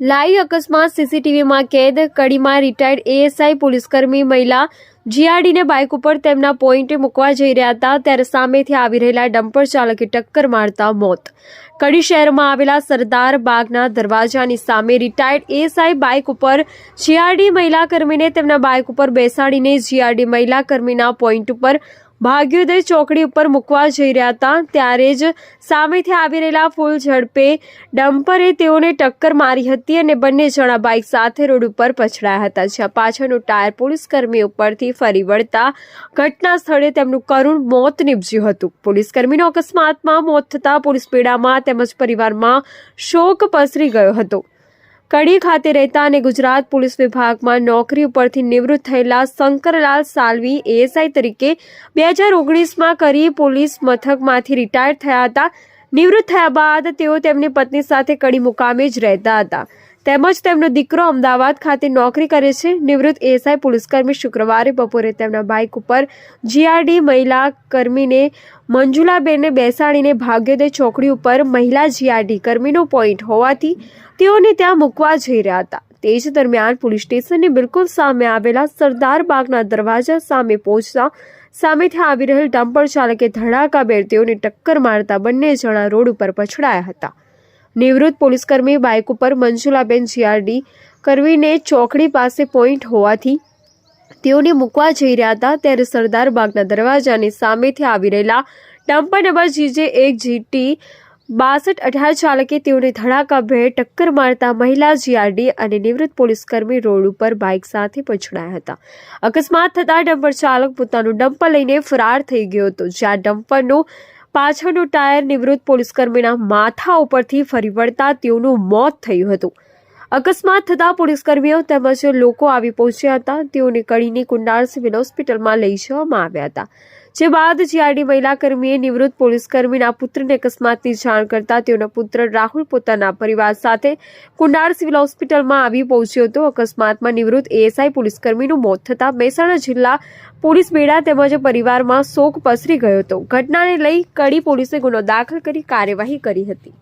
લાઈ અકસ્માત સીસીટીવીમાં કેદ, કડીમાં રિટાયર્ડ એએસઆઈ પોલીસકર્મી મહિલા જીઆરડીને બાઇક ઉપર તેમના પોઈન્ટે મૂકવા જઈ રહ્યા હતા, ત્યારે સામેથી આવી રહેલા ડમ્પર ચાલકે ટક્કર મારતા મોત. કડી શહેરમાં આવેલા સરદાર બાગના દરવાજાની સામે રિટાયર્ડ એએસઆઈ બાઇક ઉપર જીઆરડી મહિલા કર્મીને તેમના બાઇક ઉપર બેસાડીને જીઆરડી મહિલા કર્મીના પોઈન્ટ ઉપર ભાગ્યોદય ચોકડી ઉપર મૂકવા જઈ રહ્યા હતા. ત્યારે જ સામેથી આવી રહેલા ફૂલ ઝડપે ડમ્પરે તેઓને ટક્કર મારી હતી અને બંને જણા બાઇક સાથે રોડ ઉપર પછડાયા હતા. જ્યાં પાછળનું ટાયર પોલીસકર્મી ઉપરથી ફરી વળતા ઘટના સ્થળે તેમનું કરુણ મોત નીપજ્યું હતું. પોલીસકર્મીનો અકસ્માતમાં મોત થતાં પોલીસ પીડામાં તેમજ પરિવારમાં શોક પસરી ગયો હતો. કડી ખાતે રહેતા અને ગુજરાત પોલીસ વિભાગમાં નોકરી ઉપરથી નિવૃત્ત થયેલા શંકરલાલ સાલવી એએસઆઈ તરીકે બે હજાર ઓગણીસમાં કરી પોલીસ મથકમાંથી રિટાયર થયા હતા. નિવૃત્ત થયા બાદ તેઓ તેમની પત્ની સાથે કડી મુકામે જ રહેતા હતા. તેમજ તેમનો દીકરો અમદાવાદ ખાતે નોકરી કરે છે. નિવૃત્ત એએસઆઈ પોલીસકર્મી શુક્રવારે બપોરે તેમના બાઇક ઉપર જીઆરડી મહિલા કર્મીને મંજુલાબેનને બેસાડીને ભાગ્યોદય ચોકડી ઉપર મહિલા જીઆરડી કર્મીનો પોઈન્ટ હોવાથી તેઓને ત્યાં મૂકવા જઈ રહ્યા હતા. તે જ દરમિયાન પોલીસ સ્ટેશનની બિલકુલ સામે આવેલા સરદાર બાગના દરવાજા સામે પહોંચતા સામેથી આવી રહેલ ડમ્પર ચાલકે ધડાકાભેર તેઓને ટક્કર મારતા બંને જણા રોડ ઉપર પછડાયા હતા. નિવૃત્ત પોલીસકર્મી બાઇક ઉપર મંજુલાબેન જીઆરડી કરવીને ચોકડી પાસે પોઈન્ટ હોવાથી તેઓને મૂકવા જઈ રહ્યા હતા ત્યારે સરદાર બાગના દરવાજાની સામેથી આવી રહેલા ડમ્પર નંબર જીજે એક જીટી બાસઠ અઢાર ચાલકે તેઓને ધડાકાભેર ટક્કર મારતા મહિલા જીઆરડી અને નિવૃત્ત પોલીસકર્મી રોડ ઉપર બાઇક સાથે પછડાયા હતા. અકસ્માત થતાં ડમ્પર ચાલક પોતાનું ડમ્પર લઈને ફરાર થઈ ગયો હતો, જ્યાં ડમ્પરનું પાછળનું ટાયર નિવૃત્ત પોલીસકર્મીના માથા ઉપરથી ફરી વળતા તેઓનું મોત થયું હતું. અકસ્માત થતાં પોલીસકર્મીઓ તેમજ લોકો આવી પહોંચ્યા હતા. તેઓને કડીની કુંડાળ સિવિલ હોસ્પિટલમાં લઈ જવામાં આવ્યા હતા. જે બાદ જીઆરડી મહિલા કર્મીએ નિવૃત્ત પોલીસકર્મીના પુત્રને અકસ્માતની જાણ કરતા તેઓનો પુત્ર રાહુલ પોતાના પરિવાર સાથે કુંડાર સિવિલ હોસ્પિટલમાં આવી પહોંચ્યો હતો. અકસ્માતમાં નિવૃત્ત એએસઆઈ પોલીસકર્મીનું મોત થતાં મહેસાણા જિલ્લા પોલીસ બેડા તેમજ પરિવારમાં શોક પસરી ગયો હતો. ઘટનાને લઈ કડી પોલીસે ગુનો દાખલ કરી કાર્યવાહી કરી હતી.